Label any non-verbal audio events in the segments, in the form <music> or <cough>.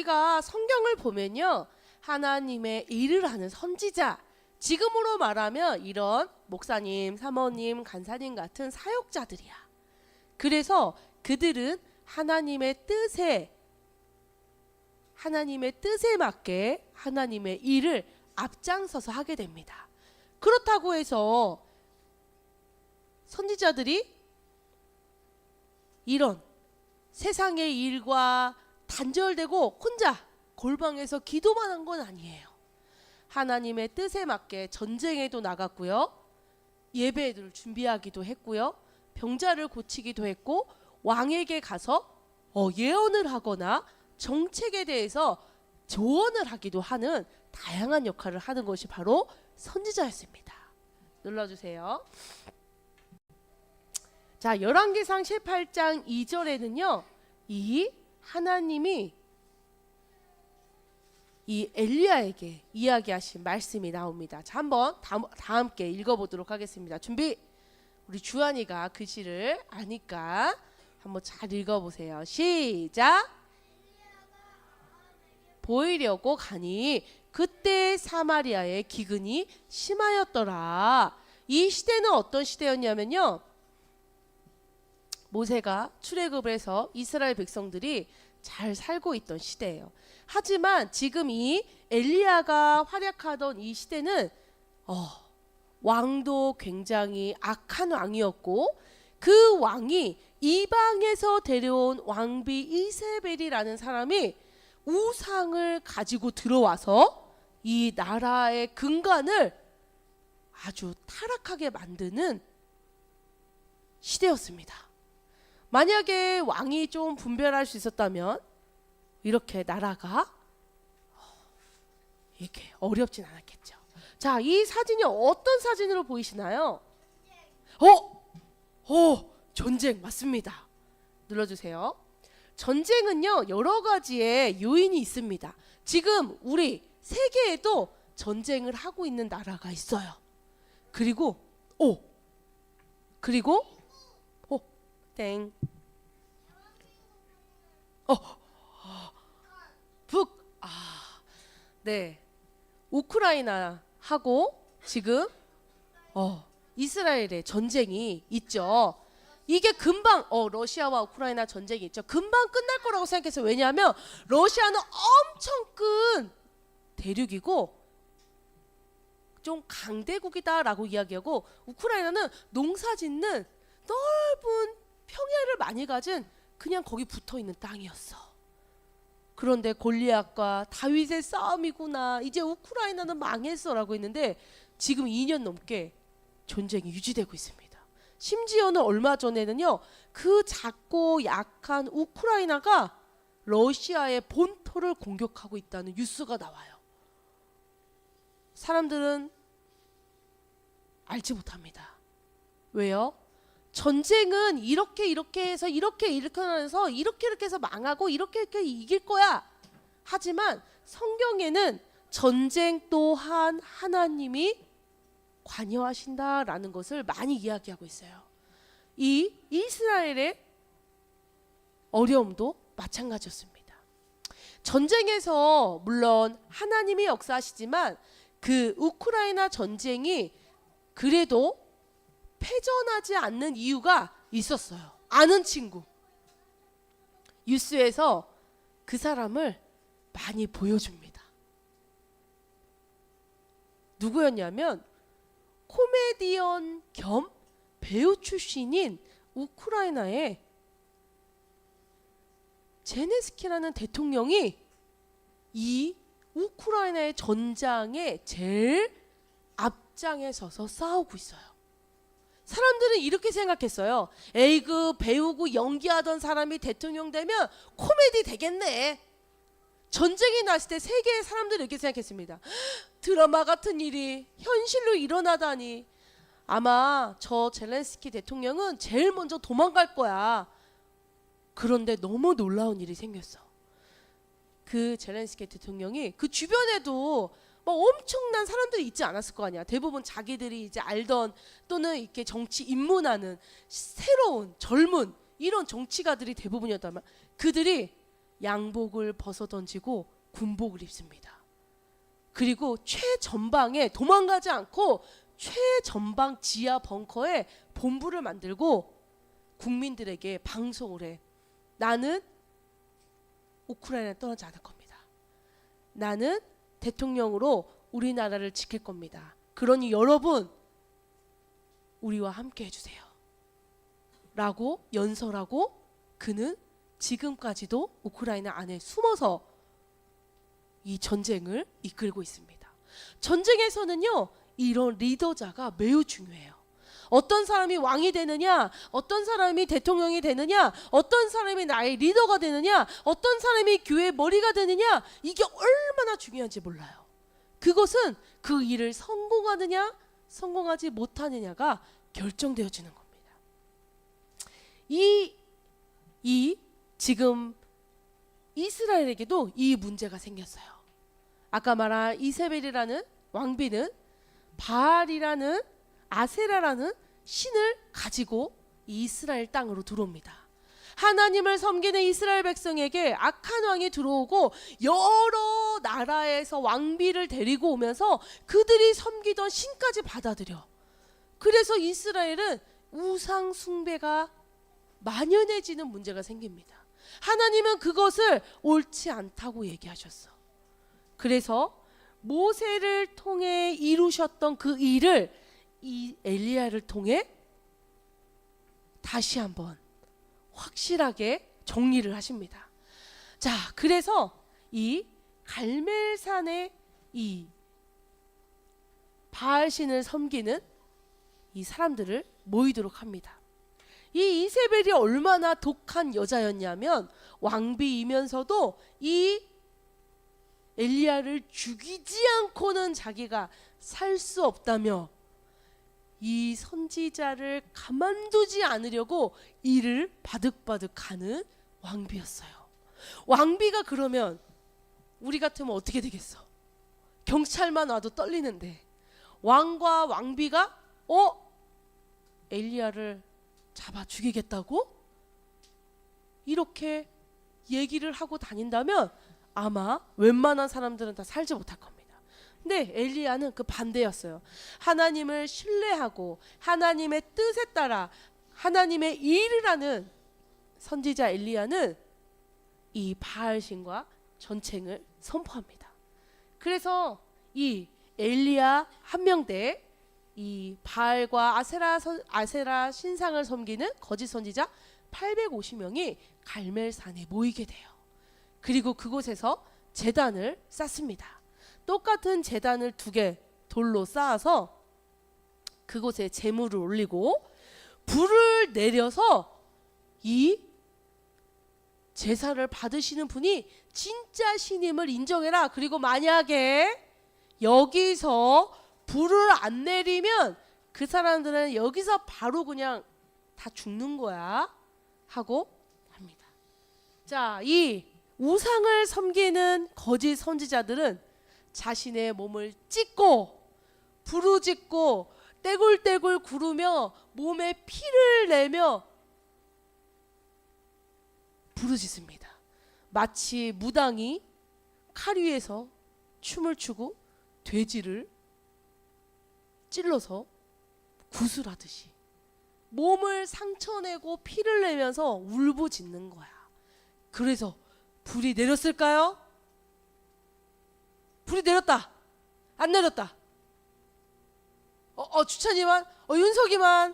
우리가 성경을 보면요. 하나님의 일을 하는 선지자. 지금으로 말하면 이런 목사님, 사모님, 간사님 같은 사역자들이야. 그래서 그들은 하나님의 뜻에 하나님의 뜻에 맞게 하나님의 일을 앞장서서 하게 됩니다. 그렇다고 해서 선지자들이 이런 세상의 일과 단절되고 혼자 골방에서 기도만 한 건 아니에요. 하나님의 뜻에 맞게 전쟁에도 나갔고요. 예배를 준비하기도 했고요. 병자를 고치기도 했고 왕에게 가서 어, 예언을 하거나 정책에 대해서 조언을 하기도 하는 다양한 역할을 하는 것이 바로 선지자였습니다. 눌러주세요. 자, 열왕기상 18장 2절에는요. 이 하나님이 이 엘리야에게 이야기하신 말씀이 나옵니다. 자, 한번 다, 다 함께 읽어보도록 하겠습니다. 준비. 우리 주한이가 글씨를 아니까 한번 잘 읽어보세요. 시작. 보이려고 가니 그때 사마리아의 기근이 심하였더라. 이 시대는 어떤 시대였냐면요. 모세가 출애굽을 해서 이스라엘 백성들이 잘 살고 있던 시대예요. 하지만 지금 이 엘리야가 활약하던 이 시대는 어, 왕도 굉장히 악한 왕이었고 그 왕이 이방에서 데려온 왕비 이세벨이라는 사람이 우상을 가지고 들어와서 이 나라의 근간을 아주 타락하게 만드는 시대였습니다. 만약에 왕이 좀 분별할 수 있었다면 이렇게 나라가 이렇게 어렵진 않았겠죠. 자, 이 사진이 어떤 사진으로 보이시나요? 어, 어, 전쟁 맞습니다. 눌러주세요. 전쟁은요 여러 가지의 요인이 있습니다. 지금 우리 세계에도 전쟁을 하고 있는 나라가 있어요. 그리고 오 그리고 오 땡. 어 북 아 네. 우크라이나 하고 지금 어 이스라엘의 전쟁이 있죠. 이게 금방 어 러시아와 우크라이나 전쟁이 있죠. 금방 끝날 거라고 생각해서 왜냐하면 러시아는 엄청 큰 대륙이고 좀 강대국이다라고 이야기하고 우크라이나는 농사짓는 넓은 평야를 많이 가진 그냥 거기 붙어 있는 땅이었어. 그런데 골리앗과 다윗의 싸움이구나. 이제 우크라이나는 망했어라고 했는데 지금 2년 넘게 전쟁이 유지되고 있습니다. 심지어는 얼마 전에는요 그 작고 약한 우크라이나가 러시아의 본토를 공격하고 있다는 뉴스가 나와요. 사람들은 알지 못합니다. 왜요? 전쟁은 이렇게 이렇게 해서 이렇게 하면서 이렇게 이렇게 해서 망하고 이렇게 이렇게 이길 거야. 하지만 성경에는 전쟁 또한 하나님이 관여하신다라는 것을 많이 이야기하고 있어요. 이 이스라엘의 어려움도 마찬가지였습니다. 전쟁에서 물론 하나님이 역사하시지만 그 우크라이나 전쟁이 그래도 패전하지 않는 이유가 있었어요. 아는 친구. 뉴스에서 그 사람을 많이 보여줍니다. 누구였냐면 코미디언 겸 배우 출신인 우크라이나의 제네스키라는 대통령이 이 우크라이나의 전장에 제일 앞장에 서서 싸우고 있어요. 사람들은 이렇게 생각했어요. 에이 그 배우고 연기하던 사람이 대통령 되면 코미디 되겠네. 전쟁이 났을 때 세계의 사람들이 이렇게 생각했습니다. <gasps> 드라마 같은 일이 현실로 일어나다니. 아마 저 젤렌스키 대통령은 제일 먼저 도망갈 거야. 그런데 너무 놀라운 일이 생겼어. 그 젤렌스키 대통령이 그 주변에도 뭐 엄청난 사람들이 있지 않았을 거 아니야. 대부분 자기들이 이제 알던 또는 이렇게 정치 입문하는 새로운 젊은 이런 정치가들이 대부분이었다면 그들이 양복을 벗어 던지고 군복을 입습니다. 그리고 최전방에 도망가지 않고 최전방 지하 벙커에 본부를 만들고 국민들에게 방송을 해. 나는 우크라이나 떠나지 않을 겁니다. 나는 대통령으로 우리나라를 지킬 겁니다. 그러니 여러분 우리와 함께 해주세요. 라고 연설하고 그는 지금까지도 우크라이나 안에 숨어서 이 전쟁을 이끌고 있습니다. 전쟁에서는요, 이런 리더자가 매우 중요해요. 어떤 사람이 왕이 되느냐, 어떤 사람이 대통령이 되느냐, 어떤 사람이 나의 리더가 되느냐, 어떤 사람이 교회 머리가 되느냐, 이게 얼마나 중요한지 몰라요. 그것은 그 일을 성공하느냐, 성공하지 못하느냐가 결정되어지는 겁니다. 이, 이, 지금 이스라엘에게도 이 문제가 생겼어요. 아까 말한 이세벨이라는 왕비는 바알이라는 아세라라는 신을 가지고 이 이스라엘 땅으로 들어옵니다. 하나님을 섬기는 이스라엘 백성에게 악한 왕이 들어오고 여러 나라에서 왕비를 데리고 오면서 그들이 섬기던 신까지 받아들여. 그래서 이스라엘은 우상 숭배가 만연해지는 문제가 생깁니다. 하나님은 그것을 옳지 않다고 얘기하셨어. 그래서 모세를 통해 이루셨던 그 일을 이 엘리야를 통해 다시 한번 확실하게 정리를 하십니다. 자, 그래서 이 갈멜산의 이 바알신을 섬기는 이 사람들을 모이도록 합니다. 이 이세벨이 얼마나 독한 여자였냐면 왕비이면서도 이 엘리야를 죽이지 않고는 자기가 살 수 없다며 이 선지자를 가만두지 않으려고 이를 바득바득하는 왕비였어요. 왕비가 그러면 우리 같으면 어떻게 되겠어? 경찰만 와도 떨리는데 왕과 왕비가 어 엘리야를 잡아 죽이겠다고 이렇게 얘기를 하고 다닌다면 아마 웬만한 사람들은 다 살지 못할 겁니다. 근데 엘리야는 그 반대였어요. 하나님을 신뢰하고 하나님의 뜻에 따라 하나님의 일을 하는 선지자 엘리야는 이 바알신과 전쟁을 선포합니다. 그래서 이 엘리야 한 명대 이 바알과 아세라 선, 아세라 신상을 섬기는 거짓 선지자 850명이 갈멜산에 모이게 돼요. 그리고 그곳에서 제단을 쌓습니다. 똑같은 제단을 두 개 돌로 쌓아서 그곳에 재물을 올리고 불을 내려서 이 제사를 받으시는 분이 진짜 신임을 인정해라. 그리고 만약에 여기서 불을 안 내리면 그 사람들은 여기서 바로 그냥 다 죽는 거야. 하고 합니다. 자, 이 우상을 섬기는 거짓 선지자들은 자신의 몸을 찢고 부르짖고 떼굴떼굴 구르며 몸에 피를 내며 부르짖습니다. 마치 무당이 칼 위에서 춤을 추고 돼지를 찔러서 구슬하듯이 몸을 상처내고 피를 내면서 울부짖는 거야. 그래서 불이 내렸을까요? 불이 내렸다. 안 내렸다. 어, 어 주찬이만, 어 윤석이만,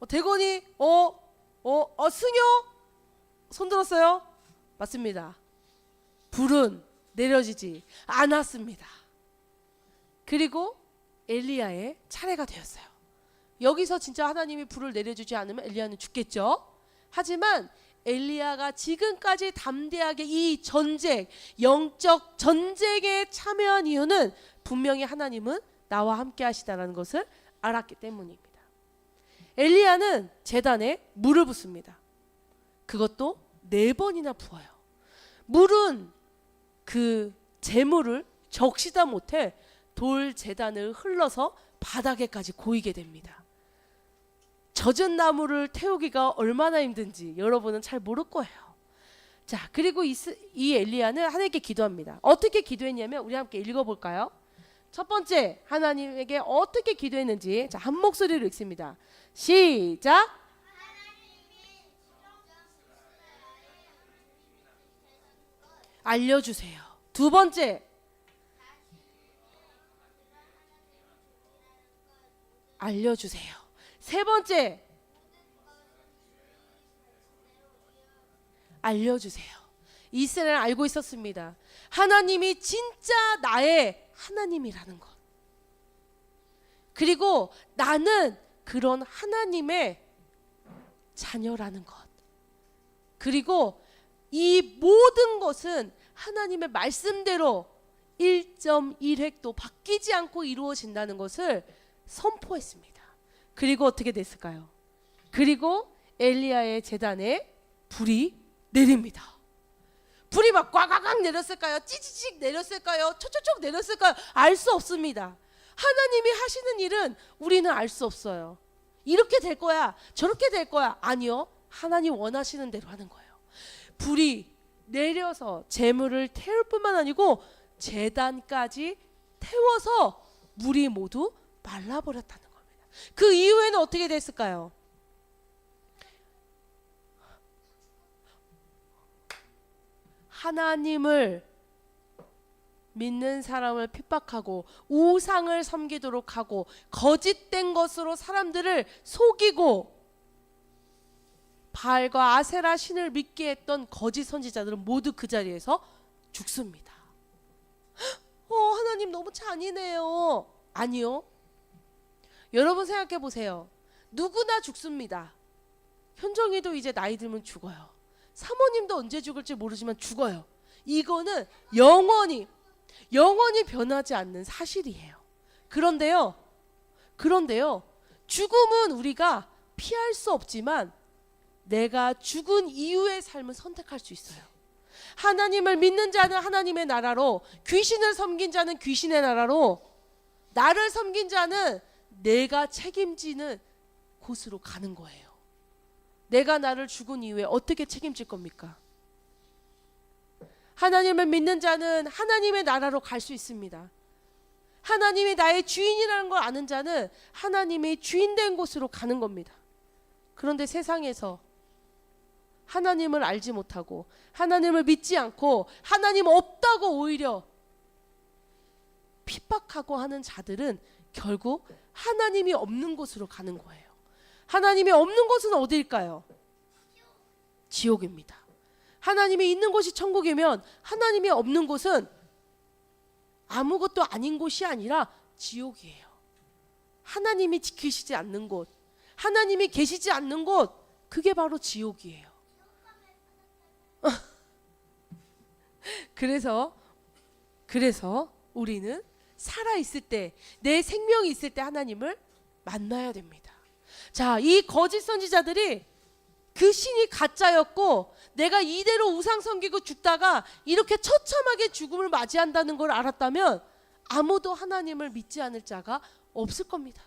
어 대건이, 어, 어, 어 승효 손 들었어요? 맞습니다. 불은 내려지지 않았습니다. 그리고 엘리야의 차례가 되었어요. 여기서 진짜 하나님이 불을 내려주지 않으면 엘리야는 죽겠죠. 하지만 엘리야가 지금까지 담대하게 이 전쟁, 영적 전쟁에 참여한 이유는 분명히 하나님은 나와 함께 하시다라는 것을 알았기 때문입니다. 엘리야는 제단에 물을 붓습니다. 그것도 네 번이나 부어요. 물은 그 재물을 적시다 못해 돌 재단을 흘러서 바닥에까지 고이게 됩니다. 젖은 나무를 태우기가 얼마나 힘든지 여러분은 잘 모를 거예요. 자, 그리고 이, 스- 이 엘리야는 하나님께 기도합니다. 어떻게 기도했냐면 우리 함께 읽어볼까요? 첫 번째 하나님에게 어떻게 기도했는지 자, 한 목소리로 읽습니다. 시작. 알려주세요. 두 번째 알려주세요. 세 번째 알려주세요. 이스라엘 알고 있었습니다. 하나님이 진짜 나의 하나님이라는 것. 그리고 나는 그런 하나님의 자녀라는 것. 그리고 이 모든 것은 하나님의 말씀대로 1.1획도 바뀌지 않고 이루어진다는 것을 선포했습니다. 그리고 어떻게 됐을까요? 그리고 엘리야의 재단에 불이 내립니다. 불이 막 꽉꽉꽉 내렸을까요? 찌찌직 내렸을까요? 초초촉 내렸을까요? 알 수 없습니다. 하나님이 하시는 일은 우리는 알 수 없어요. 이렇게 될 거야. 저렇게 될 거야. 아니요. 하나님 원하시는 대로 하는 거예요. 불이 내려서 재물을 태울 뿐만 아니고 재단까지 태워서 물이 모두 말라버렸다는. 그 이후에는 어떻게 됐을까요? 하나님을 믿는 사람을 핍박하고 우상을 섬기도록 하고 거짓된 것으로 사람들을 속이고 바알과 아세라 신을 믿게 했던 거짓 선지자들은 모두 그 자리에서 죽습니다. <gasps> 어, 하나님 너무 잔인해요. 아니요. 여러분 생각해 보세요. 누구나 죽습니다. 현정이도 이제 나이 들면 죽어요. 사모님도 언제 죽을지 모르지만 죽어요. 이거는 영원히 영원히 변하지 않는 사실이에요. 그런데요. 그런데요. 죽음은 우리가 피할 수 없지만 내가 죽은 이후의 삶을 선택할 수 있어요. 하나님을 믿는 자는 하나님의 나라로, 귀신을 섬긴 자는 귀신의 나라로, 나를 섬긴 자는 내가 책임지는 곳으로 가는 거예요. 내가 나를 죽은 이후에 어떻게 책임질 겁니까? 하나님을 믿는 자는 하나님의 나라로 갈 수 있습니다. 하나님이 나의 주인이라는 걸 아는 자는 하나님이 주인된 곳으로 가는 겁니다. 그런데 세상에서 하나님을 알지 못하고 하나님을 믿지 않고 하나님 없다고 오히려 핍박하고 하는 자들은 결국 하나님이 없는 곳으로 가는 거예요. 하나님이 없는 곳은 어디일까요? 지옥입니다. 하나님이 있는 곳이 천국이면 하나님이 없는 곳은 아무것도 아닌 곳이 아니라 지옥이에요. 하나님이 지키시지 않는 곳, 하나님이 계시지 않는 곳, 그게 바로 지옥이에요. <laughs> 그래서 그래서 우리는 살아 있을 때, 내 생명이 있을 때 하나님을 만나야 됩니다. 자, 이 거짓 선지자들이 그 신이 가짜였고 내가 이대로 우상 섬기고 죽다가 이렇게 처참하게 죽음을 맞이한다는 걸 알았다면 아무도 하나님을 믿지 않을 자가 없을 겁니다.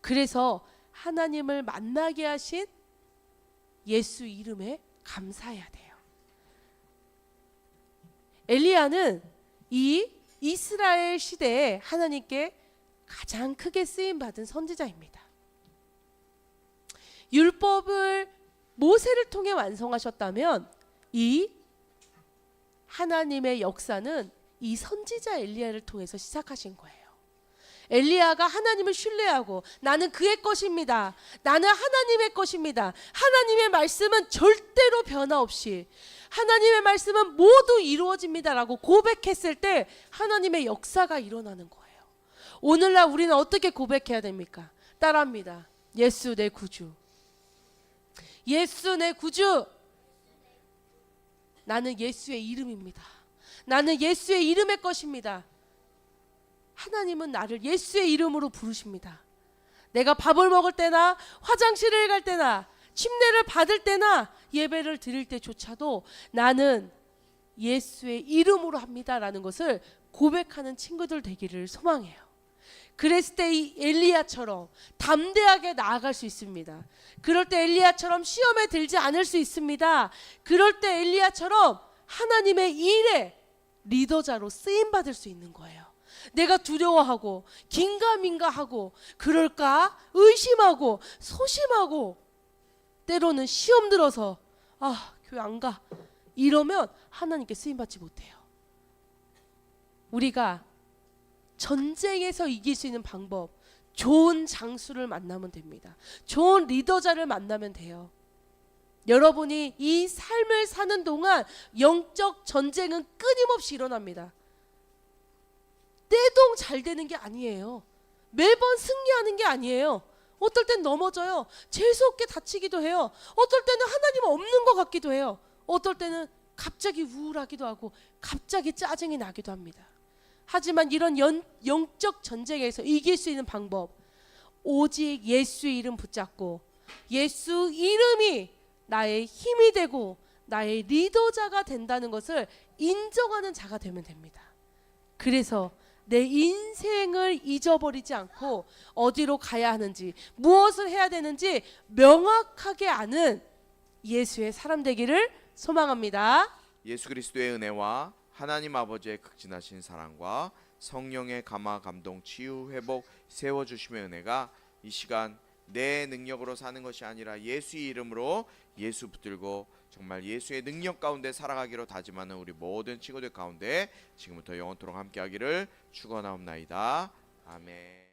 그래서 하나님을 만나게 하신 예수 이름에 감사해야 돼요. 엘리야는 이 이스라엘 시대에 하나님께 가장 크게 쓰임 받은 선지자입니다. 율법을 모세를 통해 완성하셨다면 이 하나님의 역사는 이 선지자 엘리야를 통해서 시작하신 거예요. 엘리야가 하나님을 신뢰하고 나는 그의 것입니다. 나는 하나님의 것입니다. 하나님의 말씀은 절대로 변화 없이 하나님의 말씀은 모두 이루어집니다라고 고백했을 때 하나님의 역사가 일어나는 거예요. 오늘날 우리는 어떻게 고백해야 됩니까? 따라합니다. 예수 내 구주. 예수 내 구주. 나는 예수의 이름입니다. 나는 예수의 이름의 것입니다. 하나님은 나를 예수의 이름으로 부르십니다. 내가 밥을 먹을 때나 화장실을 갈 때나 침례를 받을 때나 예배를 드릴 때조차도 나는 예수의 이름으로 합니다라는 것을 고백하는 친구들 되기를 소망해요. 그랬을 때 이 엘리야처럼 담대하게 나아갈 수 있습니다. 그럴 때 엘리야처럼 시험에 들지 않을 수 있습니다. 그럴 때 엘리야처럼 하나님의 일에 리더자로 쓰임 받을 수 있는 거예요. 내가 두려워하고 긴가민가하고 그럴까 의심하고 소심하고 때로는 시험 들어서 아 교회 안 가 이러면 하나님께 쓰임 받지 못해요. 우리가 전쟁에서 이길 수 있는 방법 좋은 장수를 만나면 됩니다. 좋은 리더자를 만나면 돼요. 여러분이 이 삶을 사는 동안 영적 전쟁은 끊임없이 일어납니다. 떼동 잘 되는 게 아니에요. 매번 승리하는 게 아니에요. 어떨 땐 넘어져요. 재수 없게 다치기도 해요. 어떨 때는 하나님 없는 것 같기도 해요. 어떨 때는 갑자기 우울하기도 하고 갑자기 짜증이 나기도 합니다. 하지만 이런 연, 영적 전쟁에서 이길 수 있는 방법 오직 예수 이름 붙잡고 예수 이름이 나의 힘이 되고 나의 리더자가 된다는 것을 인정하는 자가 되면 됩니다. 그래서 내 인생을 잊어버리지 않고 어디로 가야 하는지 무엇을 해야 되는지 명확하게 아는 예수의 사람 되기를 소망합니다. 예수 그리스도의 은혜와 하나님 아버지의 극진하신 사랑과 성령의 감화 감동 치유 회복 세워 주심의 은혜가 이 시간 내 능력으로 사는 것이 아니라 예수의 이름으로 예수 붙들고 정말 예수의 능력 가운데 살아가기로 다짐하는 우리 모든 친구들 가운데 지금부터 영원토록 함께하기를 축원하옵나이다. 아멘.